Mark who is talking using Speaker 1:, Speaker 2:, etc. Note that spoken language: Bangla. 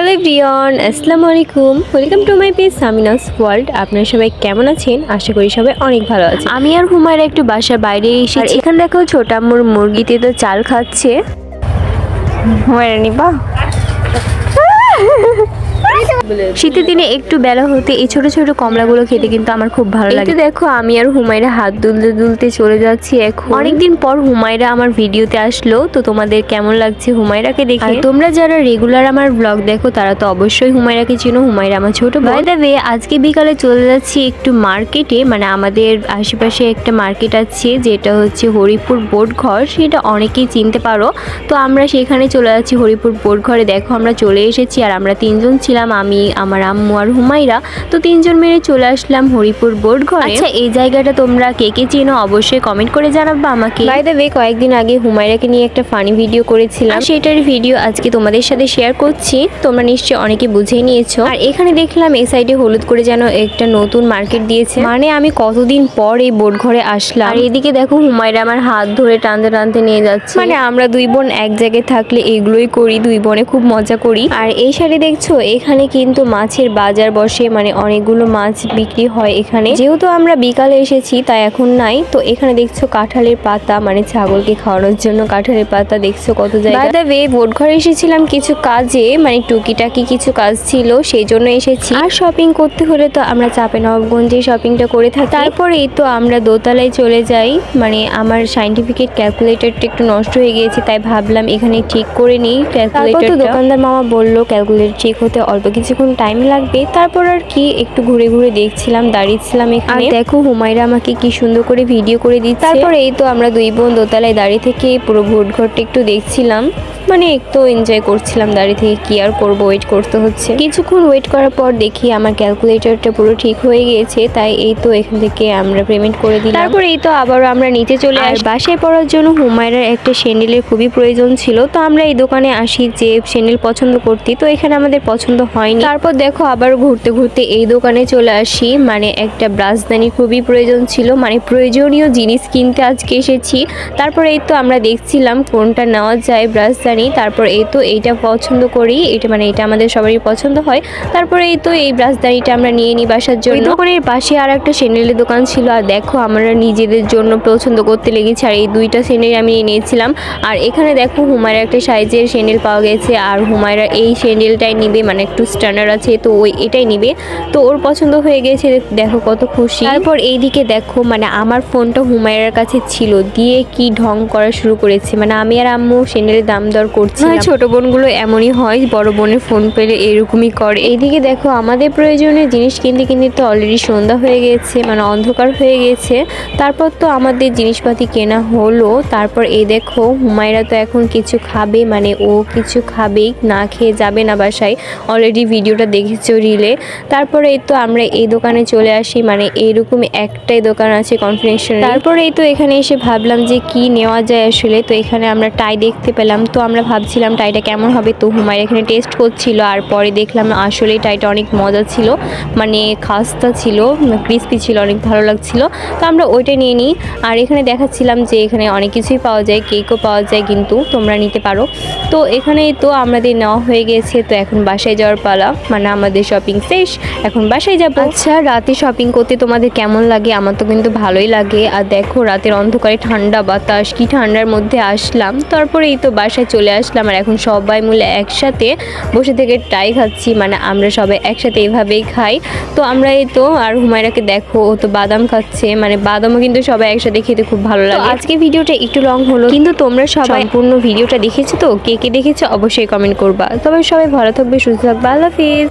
Speaker 1: হ্যালো ব্রিয়ন আসসালামু আলাইকুম। Welcome to my page Samina's world আপনারা সবাই কেমন আছেন? আশা করি সবাই অনেক ভালো আছে আমি আর হুমায়রা একটু বাসার বাইরে এসে এখানে দেখো ছোট আম্মুর মুরগিতে তো চাল খাচ্ছে। হুমায়রা নিবা। শীতের দিনে একটু বেলা হতে এই ছোট ছোট কমলাগুলো খেতে কিন্তু আমার খুব ভালো লাগে। দেখো আমি আর হুমায়রা হাত দুলতে দুলতে চলে যাচ্ছি এখন। অনেকদিন পর হুমায়রা আমার ভিডিওতে আসলো তো তোমাদের কেমন লাগছে হুমায়রাকে দেখে? আর তোমরা যারা রেগুলার আমার ব্লগ দেখো তারা তো অবশ্যই হুমায়রাকে চিনো হুমায়রা আমার ছোট ভাই দেবে আজকে বিকালে চলে যাচ্ছি একটু মার্কেটে মানে আমাদের আশেপাশে একটা মার্কেট আছে যেটা হচ্ছে হরিপুর বোট ঘর সেটা অনেকেই চিনতে পারো। তো আমরা সেখানে চলে যাচ্ছি হরিপুর বোট ঘরে দেখো আমরা চলে এসেছি আর আমরা তিনজন ছিলাম আমি আমার আম্মু আর হুমাইরা তো তিনজন মিলে চলে আসলাম হরিপুর বোট ঘরে। আচ্ছা এই জায়গাটা তোমরা কে কে চেনো অবশ্যই কমেন্ট করে জানাব আমাকে। বাই দ্য ওয়ে কয়েকদিন আগে হুমাইরাকে নিয়ে একটা ফানি ভিডিও করেছিলাম। সেটার ভিডিও আজকে তোমাদের সাথে শেয়ার করছি। তোমরা নিশ্চয়ই অনেকে বুঝে নিয়েছো। আর এখানে দেখলাম এই সাইডে হলুদ করে যেন একটা নতুন মার্কেট দিয়েছে। মানে আমি কতদিন পর এই বোট ঘরে আসলাম। আর এদিকে দেখো হুমাইরা আমার হাত ধরে টানতে টানতে নিয়ে যাচ্ছে। মানে আমরা দুই বোন এক জায়গায় থাকলে এগুলোই করি দুই বোনে খুব মজা করি। আর এই সাইডে দেখছ এখানে কিন্তু মাছের বাজার বসে মানে অনেকগুলো মাছ বিক্রি হয় এখানে। যেহেতু আমরা বিকালে এসেছি তাই এখন নাই। তো এখানে দেখছ কাঁঠালের পাতা মানে ছাগলকে খাওয়ানোর জন্য কাঁঠালের পাতা। দেখছ কত জায়গায় বাই ওয়ে বোট ঘরে এসেছিলাম কিছু কাজে মানে টুকিটাকি কিছু কাজ ছিল সেই জন্য এসেছি। আর শপিং করতে হলে তো আমরা চাপে নবাবগঞ্জে শপিংটা করে থাকি। তারপরেই তো আমরা দোতলায় চলে যাই। মানে আমার সাইন্টিফিকেট ক্যালকুলেটরটা একটু নষ্ট হয়ে গিয়েছে তাই ভাবলাম এখানে ঠিক করে নিই ক্যালকুলেটর দোকানদার মামা বলল ক্যালকুলেটর ঠিক হতে অল্প কিছুক্ষণ টাইম লাগবে তারপর আর কি একটু ঘুরে ঘুরে দেখছিলাম দাঁড়িয়েছিলাম এখানে। আর দেখো হুমায়রা আমাকে কি সুন্দর করে ভিডিও করে দিচ্ছে। তারপর এই তো আমরা দুই বোন দোতলায় দাঁড়িয়ে থেকে পুরো ভোট ঘরটা একটু দেখছিলাম। মানে একটু এনজয় করছিলাম দাঁড়িয়ে থেকে কি আর করব ওয়েট করতে হচ্ছে। কিছুক্ষণ ওয়েট করার পর দেখি আমার ক্যালকুলেটরটা পুরো ঠিক হয়ে গিয়েছে তাই এই তো এখান থেকে আমরা পেমেন্ট করে দিলাম। তারপর এই তো আবারও আমরা নিচে চলে আর বাসায় পড়ার জন্য হুমায়রার একটা স্যান্ডেলের খুবই প্রয়োজন ছিল তো আমরা এই দোকানে আসি যে স্যান্ডেল পছন্দ করতে তো এখানে আমাদের পছন্দ হয়নি। তারপর দেখো আবার ঘুরতে ঘুরতে এই দোকানে চলে আসি। মানে একটা ব্রাশদানি খুবই প্রয়োজন ছিল। মানে প্রয়োজনীয় জিনিস কিনতে আজকে এসেছি। তারপর এই তো আমরা দেখছিলাম কোনটা নেওয়া যায় ব্রাশদানি তারপর এই তো এইটা পছন্দ করি। এটা মানে এটা আমাদের সবারই পছন্দ হয়। তারপরে এই তো এই ব্রাশদানিটা আমরা নিয়ে নিই বাসার জন্য। দোকানের পাশে আর একটা স্যান্ডেলের দোকান ছিল। আর দেখো আমরা নিজেদের জন্য পছন্দ করতে লেগেছি। আর এই দুইটা স্যান্ডেল আমি নিয়ে নিয়েছিলাম আর এখানে দেখো হুমায়রা একটা সাইজের স্যান্ডেল পাওয়া গেছে। আর হুমায়রা এই স্যান্ডেলটাই নিবে। মানে একটু স্ট্যান্ডার্ড আছে তো ওই এটাই নিবে। তো ওর পছন্দ হয়ে গেছে দেখো কত খুশি। তারপর এইদিকে দেখো মানে আমার ফোনটা হুমায়রার কাছে ছিল দিয়ে কি ঢং করা শুরু করেছে। মানে আমি আর আম্মু স্যান্ডেলের দাম দর করছি ছোট বোনগুলো এমনই হয় বড় বোনের ফোন পেলে এরকমই করে। এইদিকে দেখো আমাদের প্রয়োজনীয় জিনিস কিনতে কিনতে তো অলরেডি সন্ধ্যা হয়ে গেছে মানে অন্ধকার হয়ে গেছে। তারপর তো আমাদের জিনিসপাতি কেনা হলো। তারপর এই দেখো হুমায়রা তো এখন কিছু খাবে মানে ও কিছু খাবেই না খেয়ে যাবে না বাসায়। অলরেডি ভিডিওটা দেখেছ রিলে? তারপরে এই তো আমরা এই দোকানে চলে আসি মানে এইরকম একটাই দোকান আছে কনফিডেন্সিয়াল তারপরে এই তো এখানে এসে ভাবলাম যে কি নেওয়া যায় আসলে। তো এখানে আমরা টাই দেখতে পেলাম। তো আমরা ভাবছিলাম টাইটা কেমন হবে? তো হুমায়রা এখানে টেস্ট করছিল আর পরে দেখলাম আসলে টাইটা অনেক মজা ছিল মানে খাস্তা ছিল ক্রিস্পি ছিল, অনেক ভালো লাগছিল। তো আমরা ওইটা নিয়ে নিই। আর এখানে দেখাচ্ছিলাম যে এখানে অনেক কিছুই পাওয়া যায় কেকও পাওয়া যায় কিন্তু তোমরা নিতে পারো। তো এখানে তো আমাদের নেওয়া হয়ে গেছে। তো এখন বাসায় যাওয়ার পালা। মানে আমাদের শপিং শেষ এখন বাসায় যাব। আচ্ছা রাতে শপিং করতে তোমাদের কেমন লাগে? আমার তো কিন্তু ভালোই লাগে। আর দেখো রাতের অন্ধকারে ঠান্ডা বাতাস কি ঠান্ডার মধ্যে আসলাম। তারপরে এই তো বাসায় চলে আসলাম। আর এখন সবাই মিলে একসাথে বসে থেকে টাই খাচ্ছি। মানে আমরা সবাই একসাথে এভাবেই খাই। তো আমরা এই তো আর হুমায়রাকে দেখো ও তো বাদাম খাচ্ছে। মানে বাদামও কিন্তু সবাই একসাথে খেতে খুব ভালো লাগে। আজকে ভিডিওটা একটু লং হলো। কিন্তু তোমরা সবাই সম্পূর্ণ ভিডিওটা দেখেছ তো? কে কে দেখেছ? অবশ্যই কমেন্ট করবা। তবে সবাই ভালো থাকবে সুস্থ থাকবে। আল্লাহ হাফিজ